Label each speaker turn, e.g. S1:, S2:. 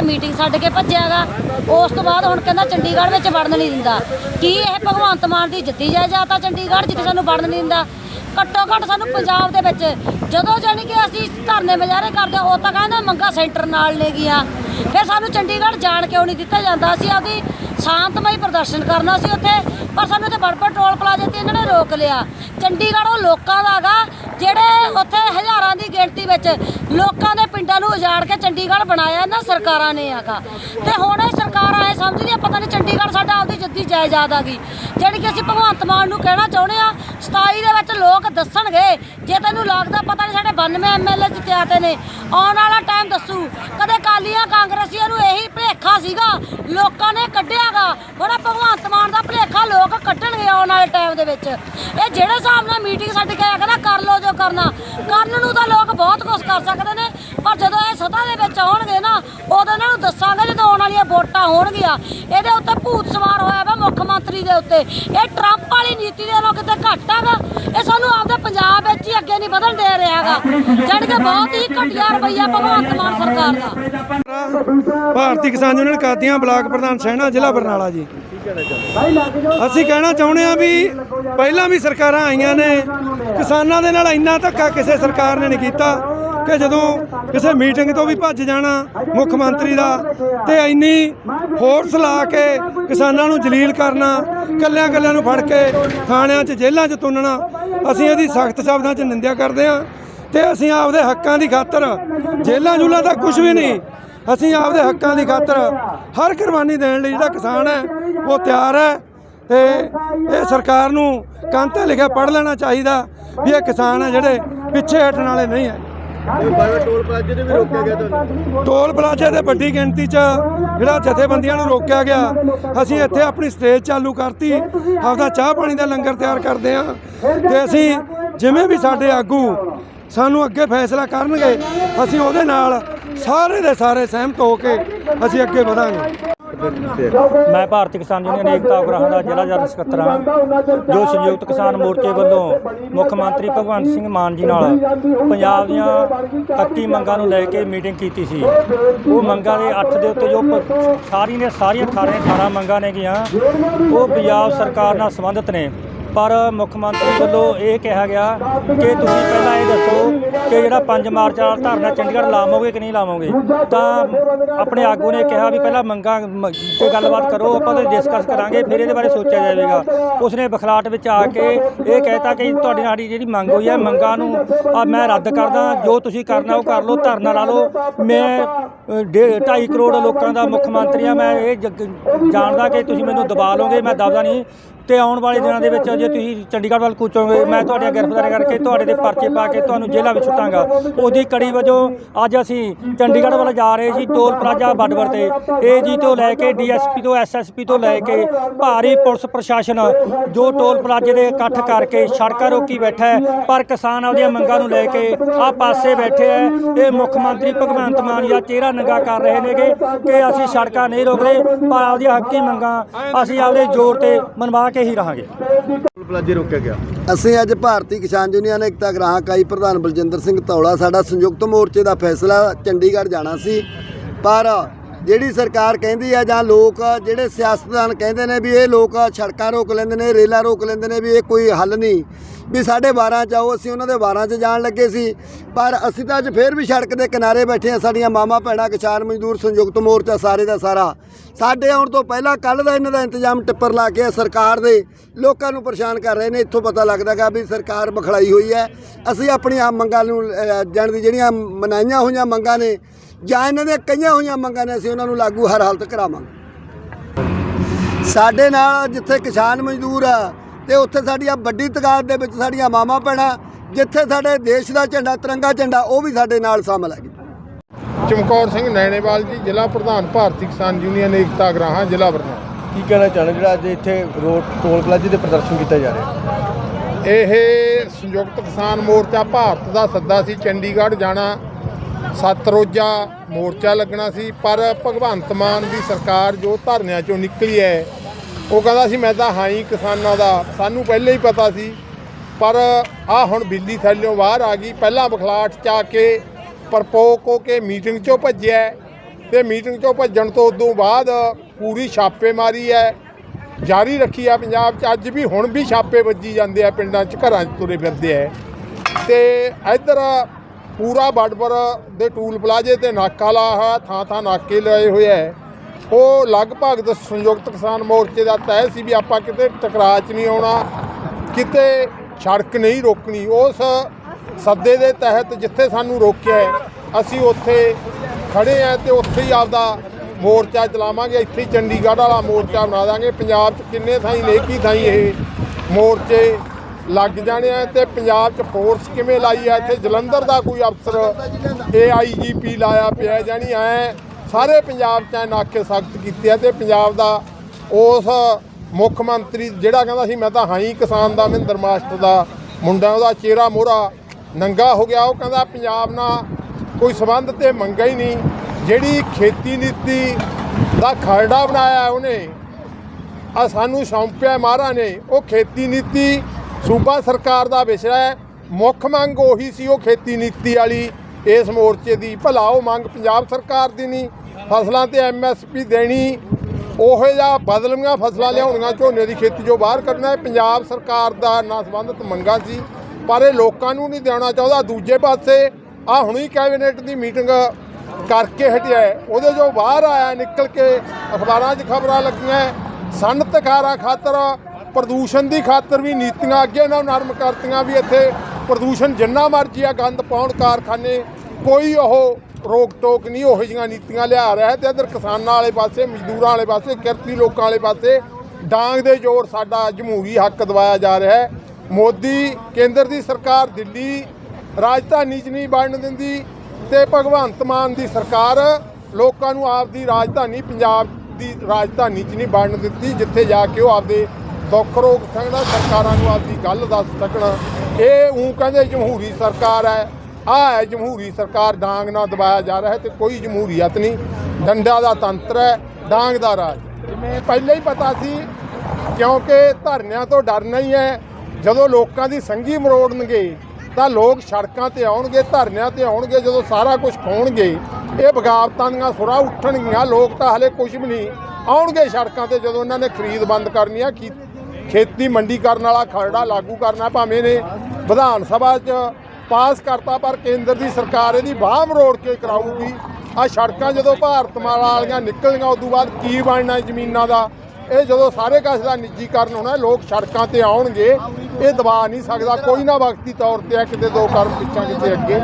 S1: ਇੱਥੇ ਮੀਟਿੰਗ ਛੱਡ ਕੇ ਭੱਜਿਆਗਾ ਉਸ ਤੋਂ ਬਾਅਦ ਹੁਣ ਕਹਿੰਦਾ ਚੰਡੀਗੜ੍ਹ ਵਿੱਚ ਵੜਨ ਨਹੀਂ ਦਿੰਦਾ। ਕੀ ਇਹ ਭਗਵੰਤ ਮਾਨ ਦੀ ਜਿੱਤੀ ਜਾਇਦਾਦ ਤਾਂ ਚੰਡੀਗੜ੍ਹ ਜਿੱਥੇ ਸਾਨੂੰ ਵੜਨ ਨਹੀਂ ਦਿੰਦਾ? ਘੱਟੋ ਘੱਟ ਸਾਨੂੰ ਪੰਜਾਬ ਦੇ ਵਿੱਚ ਜਦੋਂ ਜਾਣੀ ਕਿ ਅਸੀਂ ਧਰਨੇ ਮੁਜ਼ਾਹਰੇ ਕਰਦੇ ਹਾਂ, ਉਹ ਤਾਂ ਕਹਿੰਦੇ ਮੰਗਾ ਸੈਂਟਰ ਨਾਲ ਲੈ ਗਿਆ ਫਿਰ ਸਾਨੂੰ ਚੰਡੀਗੜ੍ਹ ਜਾਣ ਕਿਉਂ ਨਹੀਂ ਦਿੱਤਾ ਜਾਂਦਾ? ਅਸੀਂ ਆਪਦੀ ਸ਼ਾਂਤਮਈ ਪ੍ਰਦਰਸ਼ਨ ਕਰਨਾ ਸੀ ਉੱਥੇ, ਪਰ ਸਾਨੂੰ ਇੱਥੇ ਬੜਬੜ ਟੋਲ ਪਲਾਜ਼ੇ ਤੇ ਇਹਨਾਂ ਨੇ ਰੋਕ ਲਿਆ। ਚੰਡੀਗੜ੍ਹ ਉਹ ਲੋਕਾਂ ਦਾ ਹੈਗਾ ਜਿਹੜੇ ਉੱਥੇ ਹਜ਼ਾਰਾਂ ਦੀ ਗਿਣਤੀ ਵਿੱਚ ਲੋਕਾਂ ਦੇ ਪਿੰਡਾਂ ਨੂੰ ਉਜਾੜ ਕੇ ਚੰਡੀਗੜ੍ਹ ਬਣਾਇਆ ਇਹਨਾਂ ਸਰਕਾਰਾਂ ਨੇ ਹੈਗਾ ਤੇ ਹੁਣ ਇਹ ਸਰਕਾਰਾਂ ਇਹ ਸਮਝਦੀਆਂ ਪਤਾ ਨਹੀਂ ਚੰਡੀਗੜ੍ਹ ਸਾਡਾ ਆਪਦੀ ਜੱਦੀ ਜਾਇਦਾਦ ਆ ਗਈ। ਜਿਹੜੀ ਕਿ ਅਸੀਂ ਭਗਵੰਤ ਮਾਨ ਨੂੰ ਕਹਿਣਾ ਚਾਹੁੰਦੇ ਆ 27 ਦੇ ਵਿੱਚ ਲੋਕ ਦੱਸਣਗੇ, ਜੇ ਤੈਨੂੰ ਲੱਗਦਾ ਪਤਾ ਨਹੀਂ ਸਾਡੇ 92 ਐਮਐਲਏ ਜਿੱਤਿਆ ਤੇ ਨੇ, ਆਉਣ ਵਾਲਾ ਟਾਈਮ ਦੱਸੂ। ਕਦੇ ਕਾਲੀਆਂ ਕਾਂਗਰਸੀਆਂ ਨੂੰ ਇਹੀ ਭਲੇਖਾ ਸੀਗਾ, ਲੋਕਾਂ ਨੇ ਕੱਢਿਆਗਾ। ਹੁਣ ਇਹ ਭਗਵੰਤ ਮਾਨ ਦਾ ਭਲੇਖਾ ਲੋਕ ਕੱਢਣਗੇ ਆਉਣ ਵਾਲੇ ਟਾਈਮ ਦੇ ਵਿੱਚ। ਇਹ ਜਿਹੜੇ ਹਿਸਾਬ ਨਾਲ ਮੀਟਿੰਗ ਛੱਡ ਕੇ ਆਇਆ ਕਹਿੰਦਾ ਕਰ ਲੋ ਜੋ ਕਰਨਾ। ਕਰਨ ਨੂੰ ਤਾਂ ਲੋਕ ਬਹੁਤ ਕੁਝ ਕਰ ਸਕਦੇ ਨੇ, ਪਰ ਜਦੋਂ ਇਹ ਸਤਾ ਦੇ ਵਿੱਚ ਆਉਣਗੇ ਨਾ, ਉਦੋਂ ਇਹਨਾਂ ਨੂੰ ਦੱਸਾਂਗੇ ਜਦੋਂ ਆਉਣ ਵਾਲੀਆਂ ਵੋਟਾਂ ਹੋਣਗੀਆਂ। ਇਹਦੇ ਉੱਤੇ ਭੂਤ ਸਵਾਰ ਹੋਇਆ ਵਾ। ਮੁੱਖ ਮੰਤਰੀ ਦੇ ਉੱਤੇ। ਇਹ ਟਰੰਪ ਵਾਲੀ ਨੀਤੀ ਦੇ ਨਾਲੋਂ ਕਿਤੇ ਘੱਟ ਹੈਗਾ। ਇਹ ਸਾਨੂੰ ਆਪਦੇ ਪੰਜਾਬ ਵਿੱਚ ਹੀ ਅੱਗੇ ਨਹੀਂ ਵਧਣ ਦੇ ਰਿਹਾਗਾ ਜਾਣੀ ਕਿ ਬਹੁਤ ਹੀ ਘਟੀਆ ਰਵਈਆ ਭਗਵੰਤ ਮਾਨ ਸਰਕਾਰ ਦਾ।
S2: ਭਾਰਤੀ ਕਿਸਾਨ ਯੂਨੀਅਨ ਕਾਦੀਆਂ ਬਲਾਕ ਪ੍ਰਧਾਨ ਸੈਣਾ, ਜ਼ਿਲ੍ਹਾ ਬਰਨਾਲਾ ਜੀ। ਅਸੀਂ ਕਹਿਣਾ ਚਾਹੁੰਦੇ ਆ ਵੀ ਪਹਿਲਾਂ ਵੀ ਸਰਕਾਰਾਂ ਆਈਆਂ ਨੇ। ਕਿਸਾਨਾਂ ਦੇ ਨਾਲ ਇੰਨਾ ਧੱਕਾ ਕਿਸੇ ਸਰਕਾਰ ਨੇ ਨਹੀਂ ਕੀਤਾ। ਕਿ ਜਦੋਂ ਕਿਸੇ ਮੀਟਿੰਗ ਤੋਂ ਵੀ ਭੱਜ ਜਾਣਾ ਮੁੱਖ ਮੰਤਰੀ ਦਾ, ਤੇ ਇੰਨੀ ਫੋਰਸ ਲਾ ਕੇ ਕਿਸਾਨਾਂ ਨੂੰ ਜਲੀਲ ਕਰਨਾ ਕੱਲਿਆਂ ਕੱਲਿਆਂ ਨੂੰ ਫੜ ਕੇ ਥਾਣਿਆਂ 'ਚ ਜੇਲ੍ਹਾਂ 'ਚ ਤੁੰਨਣਾ, ਅਸੀਂ ਇਹਦੀ ਸਖਤ ਸ਼ਬਦਾਂ 'ਚ ਨਿੰਦਿਆ ਕਰਦੇ ਹਾਂ ਤੇ ਅਸੀਂ ਆਪਦੇ ਹੱਕਾਂ ਦੀ ਖਾਤਰ ਜੇਲ੍ਹਾਂ ਜੂਲਾਂ ਦਾ ਕੁਝ ਵੀ ਨਹੀਂ, ਅਸੀਂ ਆਪਦੇ ਹੱਕਾਂ ਦੀ ਖਾਤਰ ਹਰ ਕੁਰਬਾਨੀ ਦੇਣ ਲਈ ਜਿਹੜਾ ਕਿਸਾਨ ਹੈ, ਉਹ ਤਿਆਰ ਹੈ ਤੇ ਇਹ ਸਰਕਾਰ ਨੂੰ ਕੰਤੇ ਲਿਖਿਆ ਪੜ ਲੈਣਾ ਚਾਹੀਦਾ ਵੀ ਇਹ ਕਿਸਾਨ ਹੈ ਜਿਹੜੇ ਪਿੱਛੇ ਹਟਣ ਵਾਲੇ ਨਹੀਂ ਹੈ।
S3: ਟੋਲ ਪਲਾਜ਼ੇ ਤੇ ਵੀ ਰੋਕਿਆ ਗਿਆ ਤੁਹਾਨੂੰ?
S2: ਟੋਲ ਪਲਾਜ਼ੇ ਦੇ ਵੱਡੀ ਗਿਣਤੀ 'ਚ ਜਿਹੜਾ ਜਥੇਬੰਦੀਆਂ ਨੂੰ ਰੋਕਿਆ ਗਿਆ, ਅਸੀਂ ਇੱਥੇ ਆਪਣੀ ਸਟੇਜ ਚਾਲੂ ਕਰਤੀ, ਆਪਦਾ ਚਾਹ ਪਾਣੀ ਦਾ ਲੰਗਰ ਤਿਆਰ ਕਰਦੇ ਹਾਂ ਤੇ ਅਸੀਂ ਜਿਵੇਂ ਵੀ ਸਾਡੇ ਆਗੂ ਸਾਨੂੰ ਅੱਗੇ ਫੈਸਲਾ ਕਰਨਗੇ, ਅਸੀਂ ਉਹਦੇ ਨਾਲ ਸਾਰੇ ਦੇ ਸਾਰੇ ਸਹਿਮਤ ਹੋ ਕੇ ਅਸੀਂ ਅੱਗੇ ਵਧਾਂਗੇ।
S4: ਮੈਂ ਭਾਰਤੀ ਕਿਸਾਨ ਯੂਨੀਅਨ ਏਕਤਾ ਉਗਰਾਹਾਂ ਦਾ ਜ਼ਿਲ੍ਹਾ ਜਨਰਲ ਸਕੱਤਰ ਹਾਂ, ਜੋ ਸੰਯੁਕਤ ਕਿਸਾਨ ਮੋਰਚੇ ਵੱਲੋਂ ਮੁੱਖ ਮੰਤਰੀ ਭਗਵੰਤ ਸਿੰਘ ਮਾਨ ਜੀ ਨਾਲ ਪੰਜਾਬ ਦੀਆਂ 31 ਮੰਗਾਂ ਨੂੰ ਲੈ ਕੇ ਮੀਟਿੰਗ ਕੀਤੀ ਸੀ। ਉਹ ਮੰਗਾਂ ਦੇ 8 ਦੇ ਉੱਤੇ ਜੋ ਪ- ਸਾਰੀ ਨੇ ਸਾਰੀਆਂ 18 18 ਮੰਗਾਂ ਨੇ ਗੀਆਂ ਉਹ ਪੰਜਾਬ ਸਰਕਾਰ ਨਾਲ ਸੰਬੰਧਿਤ ਨੇ। ਪਰ ਮੁੱਖ ਮੰਤਰੀ ਵੱਲੋਂ ਇਹ ਕਿਹਾ ਗਿਆ ਕਿ ਤੁਸੀਂ ਪਹਿਲਾਂ ਇਹ ਦੱਸੋ ਕਿ ਜਿਹੜਾ 5 ਮਾਰਚ ਵਾਲਾ ਧਰਨਾ ਚੰਡੀਗੜ੍ਹ ਲਾਵੋਗੇ ਕਿ ਨਹੀਂ ਲਾਵੋਗੇ? ਤਾਂ ਆਪਣੇ ਆਗੂ ਨੇ ਕਿਹਾ ਵੀ ਪਹਿਲਾਂ ਮੰਗਾਂ ਮ- ਤੇ ਗੱਲਬਾਤ ਕਰੋ ਆਪਾਂ ਤੇ ਡਿਸਕਸ ਕਰਾਂਗੇ ਫਿਰ ਇਹਦੇ ਬਾਰੇ ਸੋਚਿਆ ਜਾਵੇਗਾ। ਉਸਨੇ ਬਖਲਾਟ ਵਿੱਚ ਆ ਕੇ ਇਹ ਕਹਿਤਾ ਕਿ ਤੁਹਾਡੀ ਸਾਡੀ ਜਿਹੜੀ ਮੰਗ ਹੋਈ ਹੈ ਮੰਗਾਂ ਨੂੰ ਆ ਮੈਂ ਰੱਦ ਕਰਦਾ ਜੋ ਤੁਸੀਂ ਕਰਨਾ ਉਹ ਕਰ ਲਓ ਧਰਨਾ ਲਾ ਲਓ। ਮੈਂ ਅ, ਡੇ- ਢਾਈ ਕਰੋੜ ਲੋਕਾਂ ਦਾ ਮੁੱਖ ਮੰਤਰੀ ਆ ਮੈਂ ਇਹ ਜਗ- ਜਾਣਦਾ ਕਿ ਤੁਸੀਂ ਮੈਨੂੰ ਦਬਾ ਲਓਗੇ ਮੈਂ ਦਬਦਾ ਨਹੀਂ। ਤੇ ਆਉਣ ਵਾਲੇ ਦਿਨਾਂ ਦੇ ਵਿੱਚ ਜੇ ਤੁਸੀਂ ਚੰਡੀਗੜ੍ਹ ਵੱਲ ਕੂਚੋਗੇ, ਮੈਂ ਤੁਹਾਡੀਆਂ ਗ੍ਰਿਫਤਾਰੀ ਕਰਕੇ ਤੁਹਾਡੇ ਦੇ ਪਰਚੇ ਪਾ ਕੇ ਤੁਹਾਨੂੰ ਜੇਲ੍ਹਾਂ ਵਿੱਚ ਸੁੱਟਾਂਗਾ। ਉਹਦੀ ਕੜੀ ਵਜੋਂ ਅੱਜ ਅਸੀਂ ਚੰਡੀਗੜ੍ਹ ਵੱਲ ਜਾ ਰਹੇ ਜੀ ਟੋਲ ਪਲਾਜ਼ਾ ਬਡਵਰ ਤੇ। ਏਜੀ ਤੋਂ ਲੈ ਕੇ ਡੀਐਸਪੀ ਤੋਂ, ਐਸਐਸਪੀ ਤੋਂ ਲੈ ਕੇ ਭਾਰੀ ਪੁਲਿਸ ਪ੍ਰਸ਼ਾਸਨ ਜੋ ਟੋਲ ਪਲਾਜ਼ੇ ਦੇ ਇਕੱਠ ਕਰਕੇ ਸੜਕਾਂ ਰੋਕੀ ਬੈਠਾ ਹੈ, ਪਰ ਕਿਸਾਨ ਆਪਦੀਆਂ ਮੰਗਾਂ ਨੂੰ ਲੈ ਕੇ ਆ ਪਾਸੇ ਬੈਠੇ ਹੈ। ਇਹ ਮੁੱਖ ਮੰਤਰੀ ਭਗਵੰਤ ਮਾਨ ਦਾ ਚਿਹਰਾ ਨੰਗਾ ਕਰ ਰਹੇ ਨੇਗੇ ਕਿ ਅਸੀਂ ਸੜਕਾਂ ਨਹੀਂ ਰੋਕਦੇ ਪਰ ਆਪਦੀਆਂ ਹੱਕੀ ਮੰਗਾਂ ਅਸੀਂ ਆਪਦੇ ਜ਼ੋਰ ਤੇ ਮਨਵਾ ਕੇ ਹੀ ਰਹਾਂਗੇ।
S3: ਪਲਾਜ਼ੇ ਰੋਕਿਆ ਗਿਆ।
S5: ਅਸੀਂ ਅੱਜ ਭਾਰਤੀ ਕਿਸਾਨ ਯੂਨੀਅਨ ਏਕਤਾ ਗ੍ਰਾਹਕ ਇਕਾਈ ਪ੍ਰਧਾਨ ਬਲਜਿੰਦਰ ਸਿੰਘ ਧੌਲਾ ਸਾਡਾ ਸੰਯੁਕਤ ਮੋਰਚੇ ਦਾ ਫੈਸਲਾ ਚੰਡੀਗੜ੍ਹ ਜਾਣਾ ਸੀ ਪਰ ਜਿਹੜੀ ਸਰਕਾਰ ਕਹਿੰਦੀ ਆ ਜਾਂ ਲੋਕ ਜਿਹੜੇ ਸਿਆਸਤਦਾਨ ਕਹਿੰਦੇ ਨੇ ਵੀ ਇਹ ਲੋਕ ਸੜਕਾਂ ਰੋਕ ਲੈਂਦੇ ਨੇ ਰੇਲਾਂ ਰੋਕ ਲੈਂਦੇ ਨੇ ਵੀ ਇਹ ਕੋਈ ਹੱਲ ਨਹੀਂ। ਵੀ ਸਾਡੇ 12 ਚ ਆਓ ਅਸੀਂ ਉਹਨਾਂ ਦੇ 12 ਚ ਜਾਣ ਲੱਗੇ ਸੀ। ਪਰ ਅਸੀਂ ਤਾਂ ਅੱਜ ਫੇਰ ਵੀ ਸੜਕ ਦੇ ਕਿਨਾਰੇ ਬੈਠੇ ਆ ਸਾਡੀਆਂ ਮਾਮਾ ਭੈਣਾਂ ਕਿਸਾਨ ਮਜ਼ਦੂਰ ਸੰਯੁਕਤ ਮੋਰਚਾ ਸਾਰੇ ਦਾ ਸਾਰਾ। ਸਾਡੇ ਆਉਣ ਤੋਂ ਪਹਿਲਾਂ ਕੱਲ ਦਾ ਇਹਨਾਂ ਦਾ ਇੰਤਜ਼ਾਮ ਟਿੱਪਰ ਲਾ ਕੇ ਸਰਕਾਰ ਦੇ। ਲੋਕਾਂ ਨੂੰ ਪਰੇਸ਼ਾਨ ਕਰ ਰਹੇ ਨੇ ਇੱਥੋਂ ਪਤਾ ਲੱਗਦਾਗਾ ਵੀ ਸਰਕਾਰ ਬਖਲਾਈ ਹੋਈ ਹੈ। ਅਸੀਂ ਆਪਣੀਆਂ ਮੰਗਾਂ ਨੂੰ ਅ, ਜਾਣ ਦੀ ਜਿਹੜੀਆਂ ਮਨਾਈਆਂ ਹੋਈਆਂ ਮੰਗਾਂ ਨੇ ਜਾਂ ਇਹਨਾਂ ਦੀਆਂ ਕਈਆਂ ਹੋਈਆਂ ਮੰਗਾਂ ਨੇ ਅਸੀਂ ਉਹਨਾਂ ਨੂੰ ਲਾਗੂ ਹਰ ਹਾਲਤ ਕਰਾਵਾਂਗੇ। ਸਾਡੇ ਨਾਲ ਜਿੱਥੇ ਕਿਸਾਨ ਮਜ਼ਦੂਰ ਆ ਤੇ ਉੱਥੇ ਸਾਡੀਆਂ ਵੱਡੀ ਤਾਦਾਦ ਦੇ ਵਿੱਚ ਸਾਡੀਆਂ ਮਾਮਾ ਭੈਣਾਂ ਜਿੱਥੇ ਸਾਡੇ ਦੇਸ਼ ਦਾ ਝੰਡਾ ਤਿਰੰਗਾ ਝੰਡਾ ਉਹ ਵੀ ਸਾਡੇ ਨਾਲ ਸ਼ਾਮਲ ਹੈ
S6: ਚਮਕੌਰ ਸਿੰਘ ਨੈਣੇਵਾਲ ਜੀ ਜ਼ਿਲ੍ਹਾ ਪ੍ਰਧਾਨ ਭਾਰਤੀ ਕਿਸਾਨ ਯੂਨੀਅਨ ਏਕਤਾ ਗ੍ਰਾਹਾਂ ਜ਼ਿਲ੍ਹਾ ਬਰਨਾਲਾ
S3: ਕੀ ਕਹਿਣਾ ਚਾਹੁੰਦੇ ਜਿਹੜਾ ਅੱਜ ਇੱਥੇ ਰੋਡ ਟੋਲ ਪਲਾਜ਼ੇ ਤੇ ਪ੍ਰਦਰਸ਼ਨ ਕੀਤਾ ਜਾ ਰਿਹਾ
S6: ਇਹ ਸੰਯੁਕਤ ਕਿਸਾਨ ਮੋਰਚਾ ਭਾਰਤ ਦਾ ਸੱਦਾ ਸੀ ਚੰਡੀਗੜ੍ਹ ਜਾਣਾ। ਸੱਤ ਰੋਜ਼ਾ ਮੋਰਚਾ ਲੱਗਣਾ ਸੀ, ਪਰ ਭਗਵੰਤ ਮਾਨ ਦੀ ਸਰਕਾਰ ਜੋ ਧਰਨਿਆਂ ਚੋਂ ਨਿਕਲੀ ਹੈ, ਉਹ ਕਹਿੰਦਾ ਸੀ, ਮੈਂ ਤਾਂ ਹਾਂ ਹੀ ਕਿਸਾਨਾਂ ਦਾ। ਸਾਨੂੰ ਪਹਿਲੇ ਹੀ ਪਤਾ ਸੀ, ਪਰ ਆ ਹੁਣ ਬਿੱਲੀ ਥੱਲਿਓਂ ਬਾਹਰ ਆ ਗਈ। ਪਹਿਲਾਂ ਬਖਲਾਟ ਚ ਆ ਕੇ ਪਰਪੋਕ ਹੋ ਕੇ ਮੀਟਿੰਗ ਚੋਂ ਭੱਜਿਆ ਤੇ ਮੀਟਿੰਗ ਚੋਂ ਭੱਜਣ ਤੋਂ ਉਦੋਂ ਬਾਅਦ ਪੂਰੀ ਛਾਪੇ ਮਾਰੀ ਹੈ। ਜਾਰੀ ਰੱਖੀ ਆ ਪੰਜਾਬ 'ਚ। ਅੱਜ ਵੀ ਹੁਣ ਵੀ ਛਾਪੇ ਵੱਜੀ ਜਾਂਦੇ ਆ ਪਿੰਡਾਂ 'ਚ, ਘਰਾਂ 'ਚ ਤੁਰੇ ਫਿਰਦੇ ਆ। ਤੇ ਇੱਧਰ ਪੂਰਾ ਬਾਰਡਰ ਦੇ ਟੂਲ ਪਲਾਜ਼ੇ ਤੇ ਨਾਕਾ ਲਾਇਆ ਹੋਇਆ, ਥਾਂ ਥਾਂ ਨਾਕੇ ਲਾਏ ਹੋਏ ਹੈ। ਉਹ ਲਗਭਗ ਦ ਸੰਯੁਕਤ ਕਿਸਾਨ ਮੋਰਚੇ ਦਾ ਤੈਅ ਸੀ ਵੀ ਆਪਾਂ ਕਿਤੇ ਟਕਰਾਅ 'ਚ ਨਹੀਂ ਆਉਣਾ, ਕਿਤੇ ਸੜਕ ਨਹੀਂ ਰੋਕਣੀ। ਉਸ ਸੱਦੇ ਦੇ ਤਹਿਤ ਜਿੱਥੇ ਸਾਨੂੰ ਰੋਕਿਆ ਅਸੀਂ ਉੱਥੇ ਖੜੇ ਆ ਤੇ ਉੱਥੇ ਹੀ ਆਪਦਾ ਮੋਰਚਾ ਚਲਾਵਾਂਗੇ। ਇੱਥੇ ਚੰਡੀਗੜ੍ਹ ਵਾਲਾ ਮੋਰਚਾ ਬਣਾ ਦਾਂਗੇ। ਪੰਜਾਬ 'ਚ ਕਿੰਨੇ ਥਾਈਂ ਨੇਕੀ ਥਾਈਂ ਇਹ ਮੋਰਚੇ ਲੱਗ ਜਾਣੇ ਆ ਤੇ ਪੰਜਾਬ 'ਚ ਫੋਰਸ ਕਿਵੇਂ ਲਾਈ ਆ? ਇੱਥੇ ਜਲੰਧਰ ਦਾ ਕੋਈ ਅਫਸਰ ਏਆਈਜੀਪੀ ਲਾਇਆ ਪਿਆ ਜਾਣੀ ਐ ਸਾਰੇ ਪੰਜਾਬ 'ਚ ਐਂ ਨਾਕੇ ਸਖਤ ਕੀਤੇ ਆ ਤੇ ਪੰਜਾਬ ਦਾ ਉਸ ਮੁੱਖ ਮੰਤਰੀ ਜਿਹੜਾ ਕਹਿੰਦਾ ਸੀ, ਮੈਂ ਤਾਂ ਹਾਂ ਹੀ ਕਿਸਾਨ ਦਾ, ਮਹਿੰਦਰ ਮਾਸਟਰ ਦਾ ਮੁੰਡਾ, ਉਹਦਾ ਚਿਹਰਾ ਮੋਹਰਾ ਨੰਗਾ ਹੋ ਗਿਆ। ਉਹ ਕਹਿੰਦਾ ਪੰਜਾਬ ਨਾਲ ਕੋਈ ਸਬੰਧ ਤੇ ਮੰਗਾ ਹੀ ਨਹੀਂ। ਜਿਹੜੀ ਖੇਤੀ ਨੀਤੀ ਦਾ ਖਰੜਾ ਬਣਾਇਆ ਉਹਨੇ ਆ ਸਾਨੂੰ ਸੌਂਪਿਆ ਮਹਾਰਾ ਨੇ, ਉਹ ਖੇਤੀ ਨੀਤੀ ਸੂਬਾ ਸਰਕਾਰ ਦਾ ਵਿਸ਼ਾ ਹੈ। ਮੁੱਖ ਮੰਗ ਉਹੀ ਸੀ, ਉਹ ਖੇਤੀ ਨੀਤੀ ਵਾਲੀ। ਇਸ ਮੋਰਚੇ ਦੀ ਭਲਾ ਉਹ ਮੰਗ ਪੰਜਾਬ ਸਰਕਾਰ ਦੀ ਨਹੀਂ। ਫਸਲਾਂ ਤੇ ਐਮਐਸਪੀ ਦੇਣੀ। ਉਹੋ ਜਿਹਾ ਬਦਲਮੀਆਂ ਫਸਲਾਂ ਲਿਆਉਣੀਆਂ, ਝੋਨੇ ਦੀ ਖੇਤੀ ਜੋ ਬਾਹਰ ਕੱਢਣਾ ਪੰਜਾਬ ਸਰਕਾਰ ਦਾ ਨਾਲ ਸੰਬੰਧਿਤ ਮੰਗਾਂ ਸੀ, ਪਰ ਇਹ ਲੋਕਾਂ ਨੂੰ ਨਹੀਂ ਦੇਣਾ ਚਾਹੁੰਦਾ। ਦੂਜੇ ਪਾਸੇ ਆ ਹੁਣੀ ਕੈਬਨਿਟ ਦੀ ਮੀਟਿੰਗ ਕਰਕੇ ਹਟਿਆ ਉਹਦੇ ਜੋ ਬਾਹਰ ਆਇਆ, ਨਿਕਲ ਕੇ ਅਖਬਾਰਾਂ 'ਚ ਖਬਰਾਂ ਲੱਗੀਆਂ। ਸਨਅਤਕਾਰਾਂ ਖਾਤਰ ਪ੍ਰਦੂਸ਼ਣ ਦੀ ਖਾਤਰ ਵੀ ਨੀਤੀਆਂ ਅੱਗੇ ਨਾਲ ਨਰਮ ਕਰਤੀਆਂ ਵੀ ਇੱਥੇ ਪ੍ਰਦੂਸ਼ਣ ਜਿੰਨਾ ਮਰਜ਼ੀ ਆ ਗੰਦ ਪਾਉਣ ਕਾਰਖਾਨੇ, ਕੋਈ ਉਹ ਰੋਕ ਟੋਕ ਨਹੀਂ, ਉਹ ਜਿਹੀਆਂ ਨੀਤੀਆਂ ਲਿਆ ਰਿਹਾ ਤੇ ਇਧਰ ਕਿਸਾਨਾਂ ਵਾਲੇ ਪਾਸੇ, ਮਜ਼ਦੂਰਾਂ ਵਾਲੇ ਪਾਸੇ, ਕਿਰਤੀ ਲੋਕਾਂ ਵਾਲੇ ਪਾਸੇ ਡਾਂਗ ਦੇ ਜ਼ੋਰ ਸਾਡਾ ਜਮਹੂਰੀ ਹੱਕ ਦਵਾਇਆ ਜਾ ਰਿਹਾ ਹੈ। ਮੋਦੀ ਕੇਂਦਰ ਦੀ ਸਰਕਾਰ ਦਿੱਲੀ, ਰਾਜਧਾਨੀ 'ਚ ਨਹੀਂ ਬਣਨ ਦਿੰਦੀ ਤੇ ਭਗਵੰਤ ਮਾਨ ਦੀ ਸਰਕਾਰ ਲੋਕਾਂ ਨੂੰ ਆਪਦੀ ਰਾਜਧਾਨੀ, ਪੰਜਾਬ ਦੀ ਰਾਜਧਾਨੀ 'ਚ ਨਹੀਂ ਬਣਨ ਦਿੱਤੀ, ਜਿੱਥੇ ਜਾ ਕੇ ਉਹ ਆਪਦੇ ਦੁੱਖ ਰੋਕ ਸਕਣਾ ਸਰਕਾਰਾਂ ਨੂੰ ਆਪਦੀ ਗੱਲ ਦੱਸ ਸਕਣ। ਇਹ ਉਹ ਕਹਿੰਦੇ ਜਮਹੂਰੀ ਸਰਕਾਰ ਹੈ। ਆਹ ਹੈ ਜਮਹੂਰੀ ਸਰਕਾਰ, ਡਾਂਗ ਨਾਲ ਦਬਾਇਆ ਜਾ ਰਿਹਾ ਹੈ ਤੇ ਕੋਈ ਜਮਹੂਰੀਅਤ ਨਹੀਂ। ਡੰਡਾ ਦਾ ਤੰਤਰ ਹੈ, ਡਾਂਗ ਦਾ ਰਾਜ। ਜਿਵੇਂ ਪਹਿਲਾਂ ਹੀ ਪਤਾ ਸੀ, ਕਿਉਂਕਿ ਧਰਨਿਆਂ ਤੋਂ ਡਰਨਾ ਹੀ ਹੈ। ਜਦੋਂ ਲੋਕਾਂ ਦੀ ਸੰਗੀ ਮਰੋੜਨਗੇ, ਤਾਂ ਲੋਕ ਸੜਕਾਂ ਤੇ ਆਉਣਗੇ, ਧਰਨਿਆਂ ਤੇ ਆਉਣਗੇ, ਜਦੋਂ ਸਾਰਾ ਕੁਝ ਖੋਣਗੇ, ਇਹ ਬਗਾਵਤਾਂ ਦੀਆਂ ਸੁਰਾਂ ਉੱਠਣਗੀਆਂ। ਲੋਕ ਤਾਂ ਹਲੇ ਕੁਝ ਵੀ ਨਹੀਂ। ਆਉਣਗੇ ਸੜਕਾਂ ਤੇ ਜਦੋਂ ਉਹਨਾਂ ਨੇ ਖਰੀਦ ਬੰਦ ਕਰਨੀ ਆ ਖੇਤੀ ਮੰਡੀ ਕਰਨ ਵਾਲਾ ਖਰੜਾ ਲਾਗੂ ਕਰਨਾ ਭਾਵੇਂ ਨੇ। ਵਿਧਾਨ ਸਭਾ 'ਚ ਪਾਸ ਕਰਤਾ, ਪਰ ਕੇਂਦਰ ਦੀ ਸਰਕਾਰ ਇਹਦੀ ਬਾਹ ਮਰੋੜ ਕੇ ਕਰਾਊਗੀ। ਆ ਸੜਕਾਂ ਜਦੋਂ ਭਾਰਤ ਮਾਲਾ ਵਾਲੀਆਂ ਨਿਕਲਣੀਆਂ ਤੋਂ ਬਾਅਦ ਕੀ ਬਣਨਾ ਜ਼ਮੀਨਾਂ ਦਾ? ਇਹ ਜਦੋਂ ਸਾਰੇ ਕਾਸ ਦਾ ਨਿੱਜੀਕਰਨ ਹੋਣਾ, ਲੋਕ ਸੜਕਾਂ ਤੇ ਆਉਣਗੇ, ਇਹ ਦਬਾ ਨਹੀਂ ਸਕਦਾ। ਕੋਈ ਨਾ ਵਕਤੀ ਤੌਰ ਤੇ ਆ, ਕਿਤੇ ਦੋ ਕਰਮ ਪਿੱਛਾ ਕਿਤੇ ਅੱਗੇ।